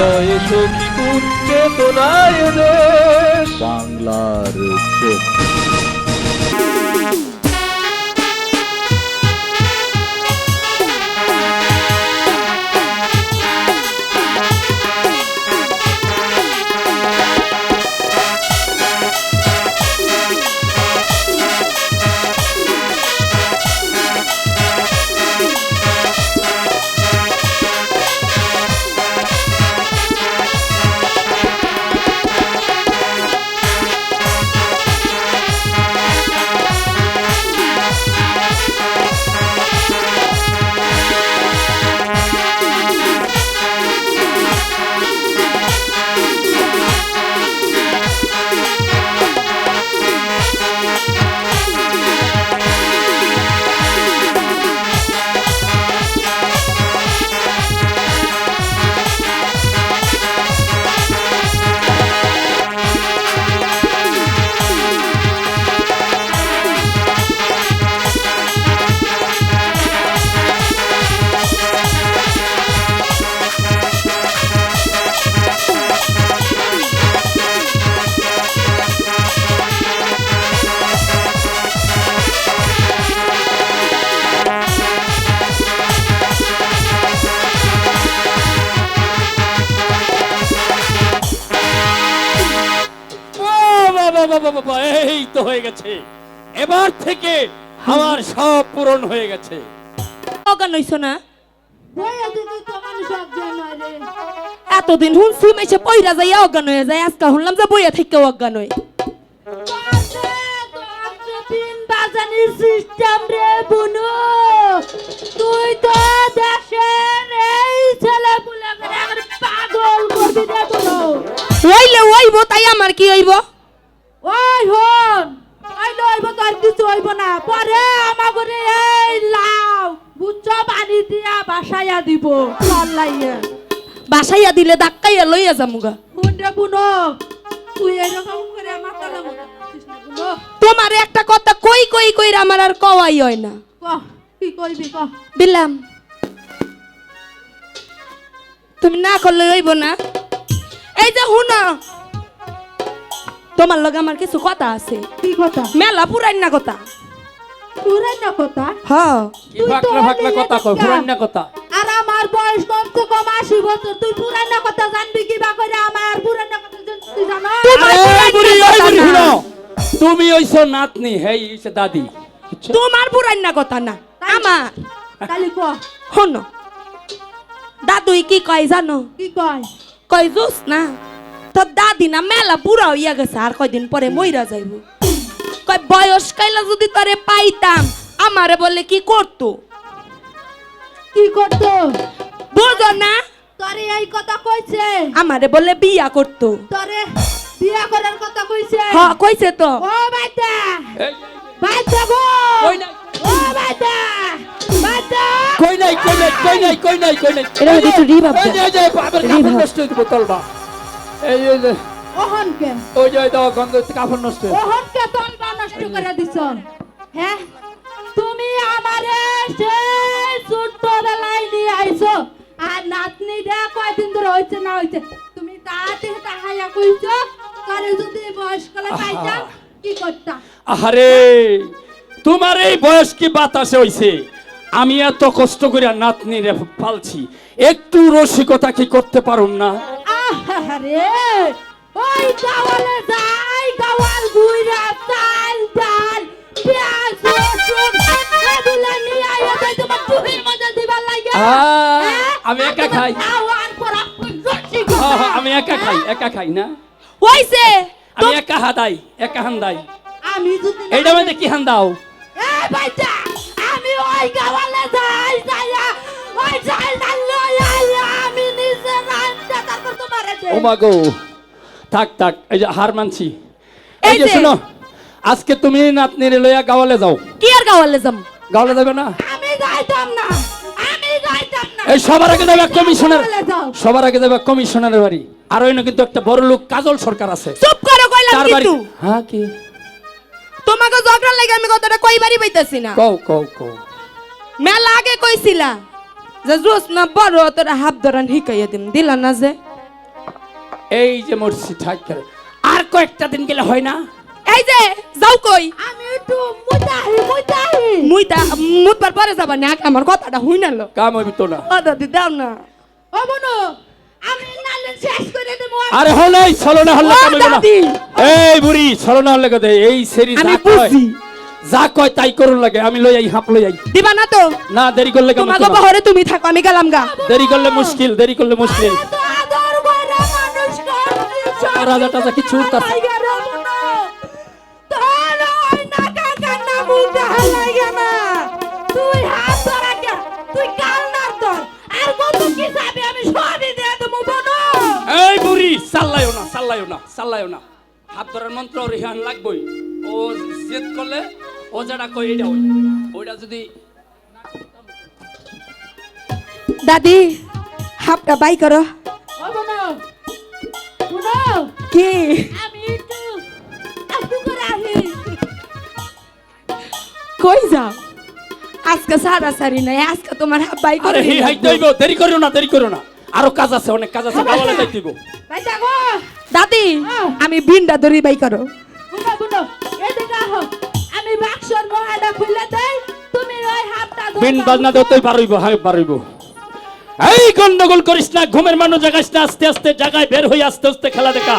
হৃদয়ে তো চেতনায় দেশ। বাংলার চোখ বাবা, এই তো হয়ে গেছে। এবার থেকে আমার সব পূরণ হয়ে গেছে। অজ্ঞান হইছো না? হয় এতদিন শুনছি মেসে পইরা যাই অজ্ঞান হয়ে যায়। আজকে শুনলাম যে বইয়া থেকে অজ্ঞান হই। বাজে, তোর যে বিন বাজানির সিস্টেম রে বুনু। তুই তো দেশের এই ছেলে পুলে পাগল করবি রে বুনু। ওইলে ওইব তাই আমার কি হইব ওই হন ওই লইব তোর কিছু হইব না পরে আমার এই লাউ বুচ্চ পানি দিয়া বাসাইয়া দিব। লাইয়া বাসাইয়া দিলে ধাক্কাইয়া লইয়া যামুগা। হুন রে বুনু তুই এরকম করে মাথা না তোমার একটা কথা কই কই কই আমার আর কওয়াই হয় না। কহ কি কইবি কহ দিলাম। তুমি না করলে হইব না। এই যে হুনা তোমার লগে আমার কিছু কথা আছে। কি কথা? মেলা পুরাই না কথা। পুরাই কথা হ কি ফাকলা ফাকলা কথা কয় একটা। কথা। আর আমার বয়স কম তো কম আশি বছর। তুই পুরানা কথা জানবি কি বা আমার পুরানা কথা তুই জানো। তুমি হইছো নাতনি হেই হইছে দাদি। তোমার পুরাই না কথা না। আমার। কালি ক। হন দাদুই কি কয় জানো? কি কয়? কয় জোস না। তো দাদি না মেলা বুড়া হইয়া গেছে আর কয়দিন পরে মইরা যাইব। বয়স কাইলা যদি তোরে পাইতাম আমারে বলে কি করতো? কি করতো? বুঝো না? তোরে এই কথা কইছে। আমারে বলে বিয়া করতো। তোরে বিয়া করার কথা কইছে। হ কইছে তো। ও বাইটা এই, বাইটা গো। কই নাই, ও বাইটা বাইটা কই নাই কই নাই কই নাই কই নাই কই নাই? এটা একটু রিভাব এই দে। যে, এই যে, বাবার। কাপড় নষ্ট হয়ে দিব তলবা এই এই। ওই যে দাও গন্ধ কাপড় নষ্ট তলবা নষ্ট করে দিছ। হ্যাঁ? তুমি আমারে সেই ছোট্ট বেলায় নিয়ে আইছো। আর নাতনি দে কয়দিন ধরে হইছে না হইছে তুমি তাতে তাহাইয়া কইছো করে যদি বয়সকালে পাইতাম কি করতাম? আরে তোমার এই বয়স কি বাতাসে হইছে? আমি এত কষ্ট করে নাতনি রে পালছি একটু রসিকতা কি করতে পারুম না? আহারে! ওই গাওয়ালে যাই গাওয়াল গুইরা চাল ডাল পেঁয়াজ রসুন এগুলা নিয়ে আইয়া দেয় তোমার চুরির মধ্যে দিবার লাগে। হ্যাঁ? আমি একা খাই। খাওয়ার পর হ্যাঁ, হ্যাঁ, আমি একা খাই একা খাই না। হইছে। আমি একা হাদাই একা হান্দাই আমি যদি এইটা মধ্যে কি হান্দাও এই বাচ্চা, আমি ওই গাওয়ালে যাই যাইয়া ওই চাল ডাল লইয়া আমি নিজে রান্না তারপর তোমারে দেই। ও মা গো। থাক থাক এই যে হার মানছি। এই যে শুনো আজকে তুমি নাতনিরে লইয়া গাওয়ালে যাও। কি আর গাওয়ালে যাম? গাওয়ালে যাবে না? আমি যাইতাম না আমি যাইতাম না। এই সবার আগে যাবে কমিশনার সবার আগে যাবে কমিশনারের বাড়ি। আর ওই কিন্তু একটা বড় লোক কাজল সরকার আছে। চুপ করো কইলাম কিন্তু। হ্যাঁ কি? তোমাকে ঝগড়া লাগে আমি কথাটা কইবারই পাইতাছি না। কও কও কও। মেলা আগে কইছিলা যে জোস না বড় তোরা হাফ ধরান হিকাইয়া দিম। দিলা না যে? এই যে মরছি ঠাক করে আর কয়েকটা দিন গেলে হয় না? এই যে যাও কই? আমি একটু মুতাহি মুতাহি। মুই তা মুতবার পরে যাবা না আমার কথাটা হুই নালো কাম হইবি তো না। ও দাদি দাও না। ও বনু আমি নালে শেষ করে দেবো। আরে হলে চলো না হলে কাম হইবে না। এই বুড়ি চলো না হলে কথা এই সেরি আমি কয় বুঝি। যা কয় তাই করুন লাগে। আমি লই আই হাঁপ লই আই। দিবা না তো? না দেরি করলে কেমন তোমাকে বহরে তুমি থাকো আমি গেলাম গা। দেরি করলে মুশকিল দেরি করলে মুশকিল। করছি রাজা টাজা কিছু উঠতাছে এই বুড়ি চাল্লাইও না চাল্লাইও না চাল্লাইও না। হাত ধরার মন্ত্র রেহান লাগবই। ও জেদ করলে ও যেটা কই এটা ওইটা যদি দাদি হাপটা বাই করো। কি? আমি একটু একটু করে আহি। কই যাও? আজকে সারা সারি নাই আজকে তোমার হাপ বাই আরে করে হি হাই দইব দেরি করো না দেরি করো না। আরও কাজ আছে অনেক কাজ আছে গাওয়ালে যাই দিব ভাই দেখো দাদি। আমি বিনটা বাই করো। বুনো বুনো এদিকে আহো। আমি বাক্সর খুলে দেই তুমি ওই হাতটা ধরো বিন বাজনা দেও তুই পারইব হ্যাঁ পারইব। এই গন্ডগোল করিস না ঘুমের মানুষ জাগাইস না আস্তে আস্তে জাগায় বের হই আস্তে আস্তে খেলা দেখা।